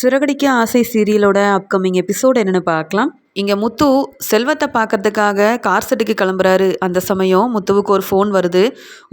சிறகடிக்க ஆசை சீரியலோட upcoming episode என்னென்னு பார்க்கலாம். இங்கே முத்து செல்வத்தை பார்க்கறதுக்காக கார் செட்டுக்கு கிளம்புறாரு. அந்த சமயம் முத்துவுக்கு ஒரு ஃபோன் வருது.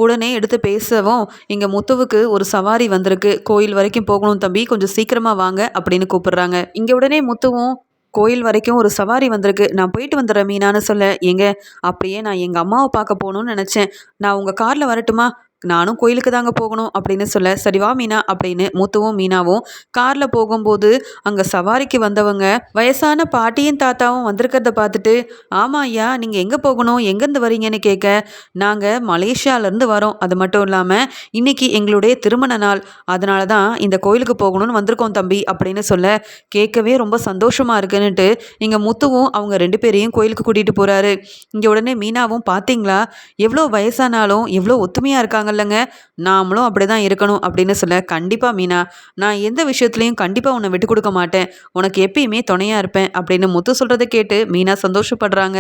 உடனே எடுத்து பேசவும் இங்கே முத்துவுக்கு ஒரு சவாரி வந்திருக்கு. கோயில் வரைக்கும் போகணும் தம்பி கொஞ்சம் சீக்கிரமாக வாங்க அப்படின்னு கூப்பிடுறாங்க. இங்கே உடனே முத்துவும் கோயில் வரைக்கும் ஒரு சவாரி வந்திருக்கு. நான் போயிட்டு வந்துடுறேன் மீனான்னு சொல்ல எங்க அப்படியே நான் எங்கள் அம்மாவை பார்க்க போகணும்னு நினச்சேன். நான் உங்கள் காரில் வரட்டுமா? நானும் கோயிலுக்கு தாங்க போகணும் அப்படின்னு சொல்ல சரிவா மீனா அப்படின்னு மூத்தவும் மீனாவும் காரில் போகும்போது அங்கே சவாரிக்கு வந்தவங்க வயசான பாட்டியும் தாத்தாவும் வந்திருக்கிறத பார்த்துட்டு ஆமாம் ஐயா நீங்கள் எங்கே போகணும் எங்கேருந்து வரீங்கன்னு கேட்க நாங்கள் மலேசியாவிலேருந்து வரோம். அது மட்டும் இல்லாமல் இன்றைக்கி எங்களுடைய திருமண நாள். அதனால தான் இந்த கோயிலுக்கு போகணும்னு வந்திருக்கோம் தம்பி அப்படின்னு சொல்ல கேட்கவே ரொம்ப சந்தோஷமாக இருக்குன்னுட்டு இங்கே முத்துவும் அவங்க ரெண்டு பேரையும் கோயிலுக்கு கூட்டிகிட்டு போகிறாரு இங்கே உடனே மீனாவும் பார்த்தீங்களா எவ்வளோ வயசானாலும் எவ்வளோ ஒத்துமையாக இருக்காங்க சொல்கிறாங்கல்லங்க நாமளும் அப்படி தான் இருக்கணும் அப்படின்னு சொல்ல கண்டிப்பாக மீனா நான் எந்த விஷயத்துலையும் கண்டிப்பாக உன்னை விட்டு கொடுக்க மாட்டேன். உனக்கு எப்பயுமே துணையாக இருப்பேன். அப்படின்னு முத்து சொல்கிறத கேட்டு மீனா சந்தோஷப்படுறாங்க.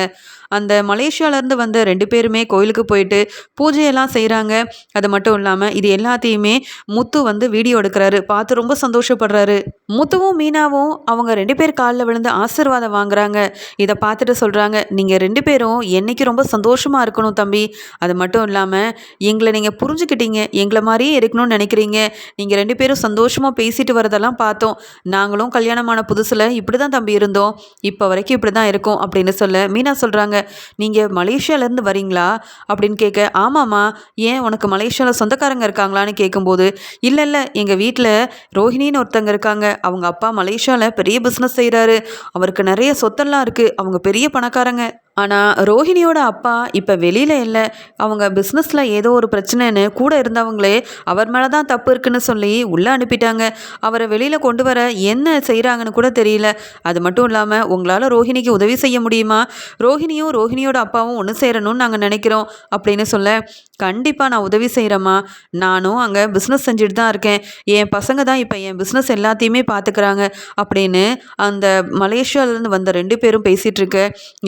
அந்த மலேசியாவிலேருந்து வந்த ரெண்டு பேருமே கோயிலுக்கு போயிட்டு பூஜையெல்லாம் செய்கிறாங்க அது மட்டும் இல்லாமல் இது எல்லாத்தையுமே முத்து வந்து வீடியோ எடுக்கிறாரு. பார்த்து ரொம்ப சந்தோஷப்படுறாரு. முத்துவும் மீனாவும் அவங்க ரெண்டு பேர் காலில் விழுந்து ஆசிர்வாதம் வாங்குறாங்க. இதை பார்த்துட்டு சொல்கிறாங்க நீங்கள் ரெண்டு பேரும் என்னைக்கு ரொம்ப சந்தோஷமாக இருக்கணும் தம்பி. அது மட்டும் இல்லாமல் எங்களை நீங்கள் புரிஞ்சுக்கிட்டீங்க. எங்களை மாதிரியே இருக்கணும்னு நினைக்கிறீங்க. நீங்கள் ரெண்டு பேரும் சந்தோஷமாக பேசிட்டு வரதெல்லாம் பார்த்தோம். நாங்களும் கல்யாணமான புதுசில் இப்படி தான் தம்பி இருந்தோம். இப்போ வரைக்கும் இப்படி தான் இருக்கோம் அப்படின்னு சொல்ல மீனா சொல்கிறாங்க நீங்கள் மலேசியாவிலேருந்து வரீங்களா? அப்படின்னு கேட்க ஆமாம்மா. ஏன் உனக்கு மலேசியாவில் சொந்தக்காரங்க இருக்காங்களான்னு கேட்கும்போது இல்லை இல்லை. எங்கள் வீட்டில் ரோஹிணின்னு ஒருத்தங்க இருக்காங்க. அவங்க அப்பா மலேசியாவில் பெரிய பிஸ்னஸ் செய்கிறாரு அவருக்கு நிறைய சொத்தெல்லாம் இருக்குது அவங்க பெரிய பணக்காரங்க. ஆனால் ரோஹிணியோட அப்பா இப்போ வெளியில் இல்லை. அவங்க பிஸ்னஸில் ஏதோ ஒரு பிரச்சனைன்னு கூட இருந்தவங்களே அவர் மேலே தான் தப்பு இருக்குன்னு சொல்லி உள்ளே அனுப்பிட்டாங்க. அவரை வெளியில் கொண்டு வர என்ன செய்கிறாங்கன்னு கூட தெரியல. அது மட்டும் இல்லாமல் உங்களால் ரோஹிணிக்கு உதவி செய்ய முடியுமா? ரோஹிணியும் ரோஹிணியோட அப்பாவும் ஒன்று சேரணும்னு நாங்கள் நினைக்கிறோம் அப்படின்னு சொல்ல கண்டிப்பாக நான் உதவி செய்கிறேம்மா நானும் அங்கே பிஸ்னஸ் செஞ்சுட்டு தான் இருக்கேன். என் பசங்க தான் இப்போ என் பிஸ்னஸ் எல்லாத்தையுமே பார்த்துக்கிறாங்க அப்படின்னு அந்த மலேசியாவிலேருந்து வந்த ரெண்டு பேரும் பேசிகிட்டு இருக்க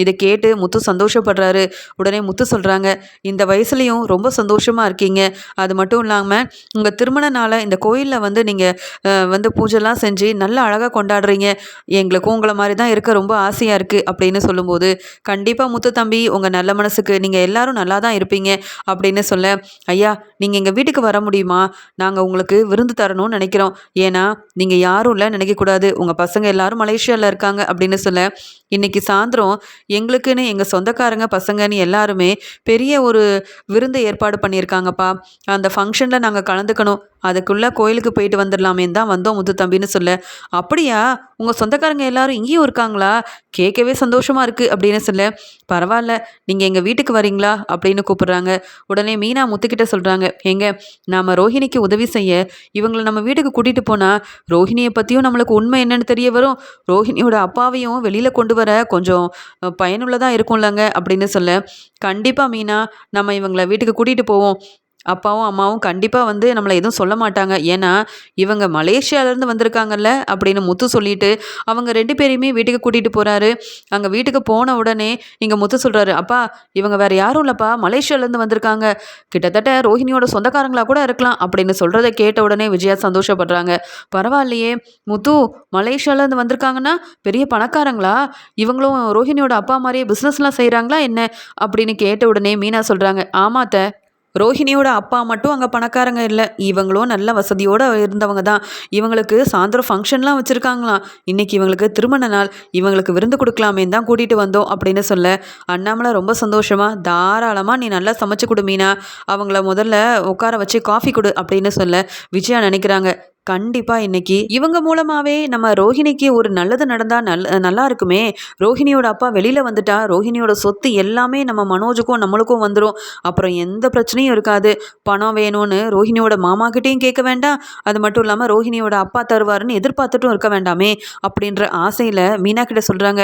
இதை கேட்டு முத்து சந்தோஷப்படுறாரு. உடனே முத்து சொல்கிறாங்க இந்த வயசுலேயும் ரொம்ப சந்தோஷமாக இருக்கீங்க. அது மட்டும் இல்லாமல் உங்கள் திருமண நாளை இந்த கோயிலில் வந்து நீங்கள் வந்து பூஜைலாம் செஞ்சு நல்லா அழகாக கொண்டாடுறீங்க. எங்களுக்கும் உங்களை மாதிரி தான் இருக்க ரொம்ப ஆசையாக இருக்குது அப்படின்னு சொல்லும்போது கண்டிப்பாக முத்து தம்பி உங்கள் நல்ல மனசுக்கு நீங்கள் எல்லாரும் நல்லா தான் இருப்பீங்க. அப்படின்னு சொல்ல ஐயா நீங்கள் எங்கள் வீட்டுக்கு வர முடியுமா? நாங்கள் உங்களுக்கு விருந்து தரணும்னு நினைக்கிறோம். ஏன்னா நீங்கள் யாரும் இல்லை நினைக்கக்கூடாது. உங்கள் பசங்க எல்லாரும் மலேசியாவில் இருக்காங்க. அப்படின்னு சொல்ல இன்றைக்கி சாயந்தரம் எங்களுக்குன்னு எங்கள் சொந்தக்காரங்க பசங்கன்னு எல்லாருமே பெரிய ஒரு விருந்து ஏற்பாடு பண்ணியிருக்காங்கப்பா. அந்த ஃபங்க்ஷனில் நாங்கள் கலந்துக்கணும். அதுக்குள்ளே கோயிலுக்கு போயிட்டு வந்துடலாமே தான் வந்தோம் முத்து தம்பின்னு சொல்ல. அப்படியா? உங்கள் சொந்தக்காரங்க எல்லாரும் இங்கேயும் இருக்காங்களா? கேட்கவே சந்தோஷமாக இருக்குது அப்படின்னு சொல்ல. பரவாயில்ல. நீங்கள் எங்கள் வீட்டுக்கு வரீங்களா? அப்படின்னு கூப்பிட்றாங்க. உடனே மீனா முத்துக்கிட்ட சொல்கிறாங்க எங்க நாம் ரோஹிணிக்கு உதவி செய்ய இவங்களை நம்ம வீட்டுக்கு கூட்டிகிட்டு போனால் ரோஹிணியை பற்றியும் நம்மளுக்கு உண்மை என்னென்னு தெரிய வரும். ரோஹிணியோட அப்பாவையும் வெளியில் கொண்டு வர கொஞ்சம் பயனுள்ளதாக இருக்கும்லங்க அப்படின்னு சொல்ல கண்டிப்பாக மீனா நம்ம இவங்களை வீட்டுக்கு கூட்டிகிட்டு போவோம். அப்பாவும் அம்மாவும் கண்டிப்பாக வந்து நம்மளை எதுவும் சொல்ல மாட்டாங்க. ஏன்னா இவங்க மலேசியாவிலேருந்து வந்திருக்காங்கல்ல அப்படின்னு முத்து சொல்லிட்டு அவங்க ரெண்டு பேரையுமே வீட்டுக்கு கூட்டிகிட்டு போகிறாரு அங்கே வீட்டுக்கு போன உடனே இங்கே முத்து சொல்கிறாரு அப்பா இவங்க வேறு யாரும் இல்லைப்பா. மலேசியாவிலேருந்து வந்திருக்காங்க. கிட்டத்தட்ட ரோஹிணியோட சொந்தக்காரங்களாக கூட இருக்கலாம். அப்படின்னு சொல்கிறத கேட்ட உடனே விஜயா சந்தோஷப்படுறாங்க. பரவாயில்லையே. முத்து மலேசியாவிலேருந்து வந்திருக்காங்கன்னா பெரிய பணக்காரங்களா? இவங்களும் ரோஹிணியோட அப்பா மாதிரியே பிஸ்னஸ்லாம் செய்கிறாங்களா என்ன? அப்படின்னு கேட்ட உடனே மீனா சொல்கிறாங்க ஆமாத்த ரோஹிணியோட அப்பா மட்டும் அங்கே பணக்காரங்க இல்லை. இவங்களும் நல்ல வசதியோடு இருந்தவங்க தான். இவங்களுக்கு சாயந்தரம் ஃபங்க்ஷன்லாம் வச்சுருக்காங்களாம். இன்றைக்கி இவங்களுக்கு திருமண நாள். இவங்களுக்கு விருந்து கொடுக்கலாமே தான் கூட்டிகிட்டு வந்தோம் அப்படின்னு சொல்ல. அண்ணாமலை ரொம்ப சந்தோஷமாக தாராளமாக நீ நல்லா சமைச்சு கொடு மீனா. அவங்கள முதல்ல உட்கார வச்சு காஃபி கொடு அப்படின்னு சொல்ல. விஜயா நினைக்கிறாங்க கண்டிப்பாக இன்னைக்கு இவங்க மூலமாகவே நம்ம ரோஹிணிக்கு ஒரு நல்லது நடந்தால் நல் நல்லா இருக்குமே. ரோஹிணியோட அப்பா வெளியில் வந்துட்டா ரோஹிணியோட சொத்து எல்லாமே நம்ம மனோஜுக்கும் நம்மளுக்கும் வந்துடும் அப்புறம் எந்த பிரச்சனையும் இருக்காது. பணம் வேணும்னு ரோஹிணியோட மாமா கிட்டேயும் கேட்க வேண்டாம். அது மட்டும் இல்லாமல் ரோஹிணியோட அப்பா தருவாருன்னு எதிர்பார்த்துட்டும் இருக்க வேண்டாமே அப்படின்ற ஆசையில் மீனா கிட்ட சொல்கிறாங்க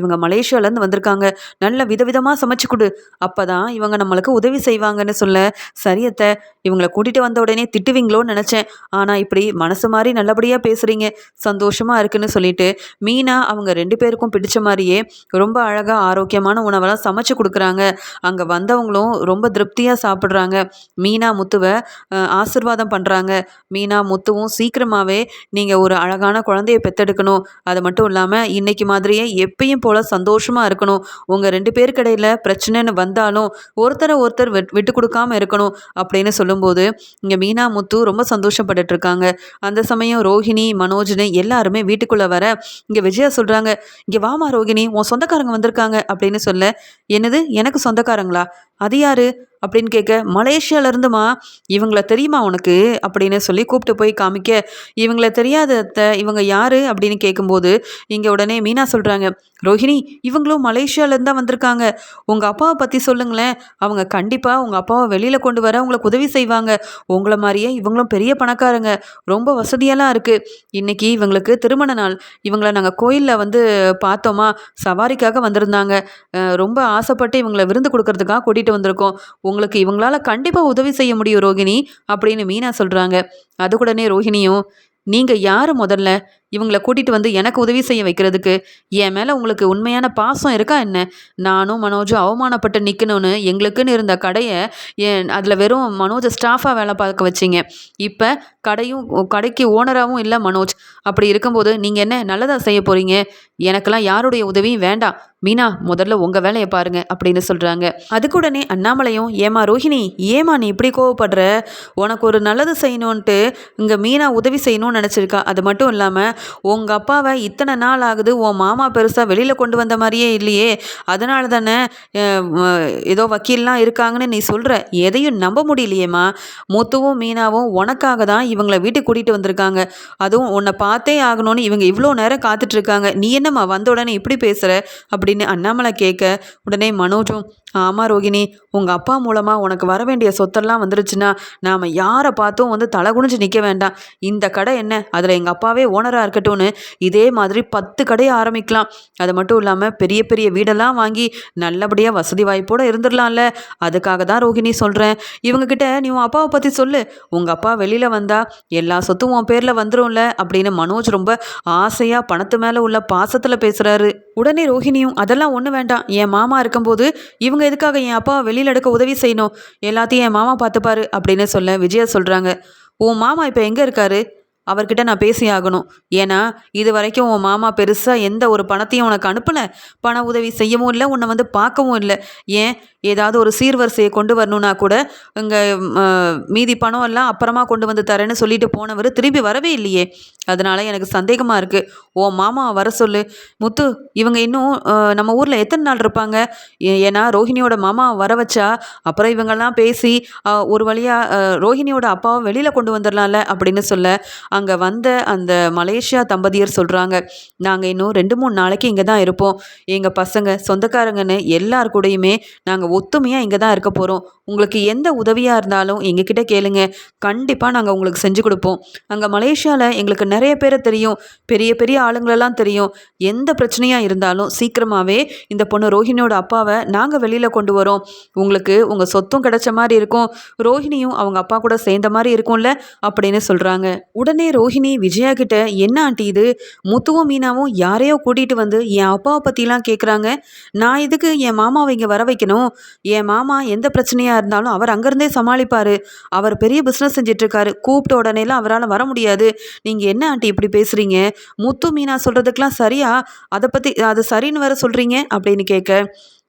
இவங்க மலேசியாவிலேருந்து வந்திருக்காங்க. நல்ல விதவிதமாக சமைச்சு கொடு. அப்போ தான் இவங்க நம்மளுக்கு உதவி செய்வாங்கன்னு சொல்ல சரியத்தை இவங்களை கூட்டிகிட்டு வந்த உடனே திட்டுவீங்களோன்னு நினச்சேன். ஆனால் இப்படி மனசு மாதிரி நல்லபடியாக பேசுகிறீங்க சந்தோஷமாக இருக்குன்னு சொல்லிட்டு மீனா அவங்க ரெண்டு பேருக்கும் பிடிச்ச மாதிரியே ரொம்ப அழகாக ஆரோக்கியமான உணவெல்லாம் சமைச்சு கொடுக்குறாங்க. அங்கே வந்தவங்களும் ரொம்ப திருப்தியாக சாப்பிட்றாங்க. மீனா முத்துவை ஆசிர்வாதம் பண்ணுறாங்க மீனா முத்துவும் சீக்கிரமாகவே நீங்கள் ஒரு அழகான குழந்தைய பெற்றெடுக்கணும் அது மட்டும் இல்லாமல் இன்னைக்கு மாதிரியே எப்பயும் போல் சந்தோஷமாக இருக்கணும். உங்கள் ரெண்டு பேருக்கிடையில் பிரச்சனைன்னு வந்தாலும் ஒருத்தரை ஒருத்தர் விட்டு கொடுக்காம இருக்கணும் அப்படின்னு சொல்லும்போது இங்கே மீனா முத்து ரொம்ப சந்தோஷப்பட்டுட்டு இருக்காங்க. அந்த சமயம் ரோஹிணி மனோஜ்னு எல்லாருமே வீட்டுக்குள்ளே வர இங்கே விஜயா சொல்கிறாங்க இங்கே வாமா ரோஹிணி உன் சொந்தக்காரங்க வந்திருக்காங்க அப்படின்னு சொல்ல என்னது எனக்கு சொந்தக்காரங்களா? அது யாரு? அப்படின்னு கேட்க மலேசியாவிலேருந்துமா இவங்கள தெரியுமா உனக்கு? அப்படின்னு சொல்லி கூப்பிட்டு போய் காமிக்க இவங்கள தெரியாத இவங்க யார்? அப்படின்னு கேட்கும்போது இங்கே உடனே மீனா சொல்கிறாங்க ரோஹிணி இவங்களும் மலேசியாவிலேருந்து தான் வந்திருக்காங்க. உங்கள் அப்பாவை பற்றி சொல்லுங்களேன். அவங்க கண்டிப்பாக உங்கள் அப்பாவை வெளியில் கொண்டு வர உங்களுக்கு உதவி செய்வாங்க. உங்களை மாதிரியே இவங்களும் பெரிய பணக்காரங்க. ரொம்ப வசதியெல்லாம் இருக்குது இன்றைக்கி இவங்களுக்கு திருமண நாள். இவங்களை நாங்கள் கோயிலில் வந்து பார்த்தோமா? சவாரிக்காக வந்திருந்தாங்க. ரொம்ப ஆசைப்பட்டு இவங்களை விருந்து கொடுக்கறதுக்காக கூட்டிகிட்டு வந்திருக்கோம். உங்களுக்கு இவங்களால கண்டிப்பாக உதவி செய்ய முடியும் ரோகிணி அப்படின்னு மீனா சொல்கிறாங்க அதுக்கூடனே ரோஹிணியும் நீங்கள் யார் முதல்ல? இவங்களை கூட்டிகிட்டு வந்து எனக்கு உதவி செய்ய வைக்கிறதுக்கு என் மேலே உங்களுக்கு உண்மையான பாசம் இருக்கா என்ன? நானும் மனோஜும் அவமானப்பட்டு நிற்கணும்னு எங்களுக்குன்னு இருந்த கடையை என் அதில் வெறும் மனோஜை ஸ்டாஃபாக வேலை பார்க்க வச்சிங்க. இப்போ கடையும் கடைக்கு ஓனராகவும் இல்லை மனோஜ். அப்படி இருக்கும்போது நீங்கள் என்ன நல்லதாக செய்ய போகிறீங்க எனக்கெல்லாம் யாருடைய உதவியும் வேண்டாம். மீனா முதல்ல உங்கள் வேலையை பாருங்க அப்படின்னு சொல்கிறாங்க அதுக்குடனே அண்ணாமலையும் ஏமா ரோஹிணி ஏமா நீ இப்படி கோவப்படுற? உனக்கு ஒரு நல்லது செய்யணுன்ட்டு இங்கே மீனா உதவி செய்யணும்னு நினச்சிருக்கா. அது மட்டும் இல்லாமல் உங்கள் அப்பாவை இத்தனை நாள் ஆகுது உன் மாமா பெருசாக வெளியில் கொண்டு வந்த மாதிரியே இல்லையே. அதனால தானே ஏதோ வக்கீல்லாம் இருக்காங்கன்னு நீ சொல்கிற எதையும் நம்ப முடியலையேம்மா. முத்துவும் மீனாவும் உனக்காக தான் இவங்களை வீட்டுக்கு கூட்டிகிட்டு வந்திருக்காங்க. அதுவும் உன்னை பார்த்தே ஆகணும்னு இவங்க இவ்வளோ நேரம் காத்துட்ருக்காங்க. நீ என்னம்மா வந்த உடனே இப்படி பேசுகிற அப்படின்னு அண்ணாமலை கேட்க உடனே மனோஜும் ஆமாம் ரோகிணி உங்கள் அப்பா மூலமாக உனக்கு வர வேண்டிய சொத்தெல்லாம் வந்துருச்சுன்னா நாம் யாரை பார்த்தும் வந்து தலை குனிஞ்சு நிற்க வேண்டாம். இந்த கடை என்ன? அதில் எங்கள் அப்பாவே ஓனராக இருக்கட்டும்னு இதே மாதிரி பத்து கடையை ஆரம்பிக்கலாம். அது மட்டும் இல்லாமல் பெரிய பெரிய வீடெல்லாம் வாங்கி நல்லபடியாக வசதி வாய்ப்போடு இருந்துடலாம்ல அதுக்காக தான் ரோஹிணி சொல்கிறேன் இவங்கக்கிட்ட நீ உன் அப்பாவை பற்றி சொல்லு. உங்கள் அப்பா வெளியில் வந்தால் எல்லா சொத்தும் உன் பேரில் வந்துடும்ல அப்படின்னு மனோஜ் ரொம்ப ஆசையாக பணத்து மேலே உள்ள பாசத்தில் பேசுகிறாரு உடனே ரோஹிணியும் அதெல்லாம் ஒன்றும் வேண்டாம். என் மாமா இருக்கும்போது இவங்க எதுக்காக என் அப்பாவை வெளியில் எடுக்க உதவி செய்யணும்? எல்லாத்தையும் என் மாமா பார்த்துப்பாரு அப்படின்னு சொல்ல விஜயா சொல்கிறாங்க உன் மாமா இப்போ எங்கே இருக்காரு? அவர்கிட்ட நான் பேசி ஆகணும் ஏன்னா இது வரைக்கும் உன் மாமா பெருசாக எந்த ஒரு பணத்தையும் உனக்கு அனுப்பலை. பண உதவி செய்யவும் இல்லை உன்னை வந்து பார்க்கவும் இல்லை. ஏன்? ஏதாவது ஒரு சீர்வரிசையை கொண்டு வரணுன்னா கூட இங்கே மீதி பணம் எல்லாம் அப்புறமா கொண்டு வந்து தரேன்னு சொல்லிட்டு போனவர் திரும்பி வரவே இல்லையே. அதனால் எனக்கு சந்தேகமாக இருக்குது ஓ மாமா வர சொல்லு. முத்து இவங்க இன்னும் நம்ம ஊரில் எத்தனை நாள் இருப்பாங்க? ஏன்னா ரோஹிணியோட மாமா வர வச்சா அப்புறம் இவங்கெல்லாம் பேசி ஒரு வழியாக ரோஹிணியோட அப்பாவை வெளியில் கொண்டு வந்துடலாம்ல அப்படின்னு சொல்ல அங்கே வந்த அந்த மலேசியா தம்பதியர் சொல்கிறாங்க நாங்கள் இன்னும் ரெண்டு மூணு நாளைக்கு இங்கே தான் இருப்போம். எங்கள் பசங்க சொந்தக்காரங்கன்னு எல்லார் கூடயுமே நாங்கள் ஒத்துமையாக இங்கே தான் இருக்க போகிறோம் உங்களுக்கு எந்த உதவியாக இருந்தாலும் எங்ககிட்ட கேளுங்க. கண்டிப்பாக நாங்கள் உங்களுக்கு செஞ்சு கொடுப்போம். அங்கே மலேசியாவில் எங்களுக்கு நிறைய பேரை தெரியும். பெரிய பெரிய ஆளுங்களெல்லாம் தெரியும். எந்த பிரச்சனையாக இருந்தாலும் சீக்கிரமாகவே இந்த பொண்ணு ரோஹிணியோட அப்பாவை நாங்கள் வெளியில் கொண்டு வரோம். உங்களுக்கு உங்கள் சொத்தும் கிடைச்ச மாதிரி இருக்கும். ரோஹிணியும் அவங்க அப்பா கூட சேர்ந்த மாதிரி இருக்கும்ல அப்படின்னு சொல்கிறாங்க உடனே ரோஹிணி விஜயா கிட்ட என்ன ஆண்டி இது? முத்துவும் மீனாவும் யாரையோ கூட்டிகிட்டு வந்து என் அப்பாவை பற்றிலாம் கேட்குறாங்க நான் இதுக்கு என் மாமாவை இங்கே வர வைக்கணும்? என் மாமா எந்த பிரச்சனையாக இருந்தாலும் அவர் அங்கேருந்தே சமாளிப்பார். அவர் பெரிய பிஸ்னஸ் செஞ்சிட்ருக்காரு. கூப்பிட்ட உடனேலாம் அவரால் வர முடியாது. நீங்கள் என்ன ஆண்டி இப்படி பேசுகிறீங்க முத்து மீனா சொல்கிறதுக்கெலாம் சரியா? அதை பற்றி அது சரின்னு வேற சொல்கிறீங்க அப்படின்னு கேட்க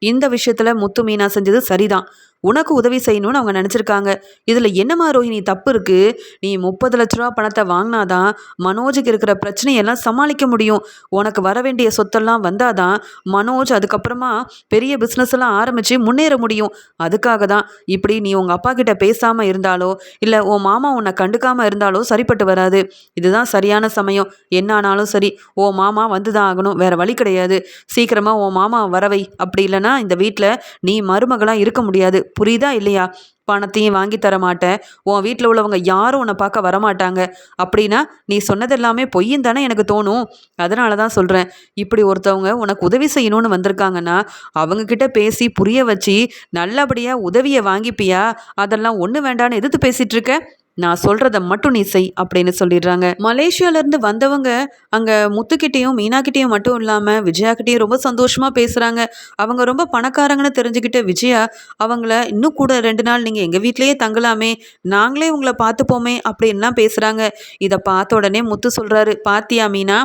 இந்த விஷயத்தில் முத்து மீனா செஞ்சது சரிதான். உனக்கு உதவி செய்யணும்னு அவங்க நினச்சிருக்காங்க. இதில் என்னம்மா ரோஹிணி தப்பு இருக்குது நீ முப்பது லட்ச ரூபா பணத்தை வாங்கினாதான் மனோஜுக்கு இருக்கிற பிரச்சனையெல்லாம் சமாளிக்க முடியும். உனக்கு வர வேண்டிய சொத்தெல்லாம் வந்தாதான் மனோஜ் அதுக்கப்புறமா பெரிய பிஸ்னஸ் எல்லாம் ஆரம்பித்து முன்னேற முடியும். அதுக்காக தான் இப்படி நீ உங்கள் அப்பா கிட்ட பேசாமல் இருந்தாலோ இல்லை உன் மாமா உன்னை கண்டுக்காமல் இருந்தாலோ சரிப்பட்டு வராது. இதுதான் சரியான சமயம். என்ன ஆனாலும் சரி ஓ மாமா வந்து தான் ஆகணும். வேறு வழி கிடையாது. சீக்கிரமாக உன் மாமா வரவை. அப்படி இல்லைன்னா இந்த வீட்டில் நீ மருமகளாக இருக்க முடியாது. புரியுதா இல்லையா? பணத்தையும் வாங்கி தர மாட்டேன். உன் வீட்டில் உள்ளவங்க யாரும் உன்னை பார்க்க வரமாட்டாங்க. அப்படின்னா நீ சொன்னது எல்லாமே பொய்யும் தானே எனக்கு தோணும். அதனால தான் சொல்கிறேன் இப்படி ஒருத்தவங்க உனக்கு உதவி செய்யணும்னு வந்திருக்காங்கன்னா அவங்கக்கிட்ட பேசி புரிய வச்சு நல்லபடியாக உதவியை வாங்கிப்பியா? அதெல்லாம் ஒன்று வேண்டான்னு எதிர்த்து பேசிகிட்ருக்க நான் சொல்கிறத மட்டும் நீ செய் அப்படின்னு சொல்லிடுறாங்க. மலேசியாவிலேருந்து வந்தவங்க அங்கே முத்துக்கிட்டேயும் மீனாக்கிட்டேயும் மட்டும் இல்லாமல் விஜயாக்கிட்டேயும் ரொம்ப சந்தோஷமாக பேசுகிறாங்க அவங்க ரொம்ப பணக்காரங்கன்னு தெரிஞ்சுக்கிட்ட விஜயா அவங்கள இன்னும் கூட ரெண்டு நாள் நீங்கள் எங்கள் வீட்டிலேயே தங்கலாமே நாங்களே உங்களை பார்த்துப்போமே அப்படின்லாம் பேசுகிறாங்க இதை பார்த்த உடனே முத்து சொல்கிறாரு பாத்தியா மீனா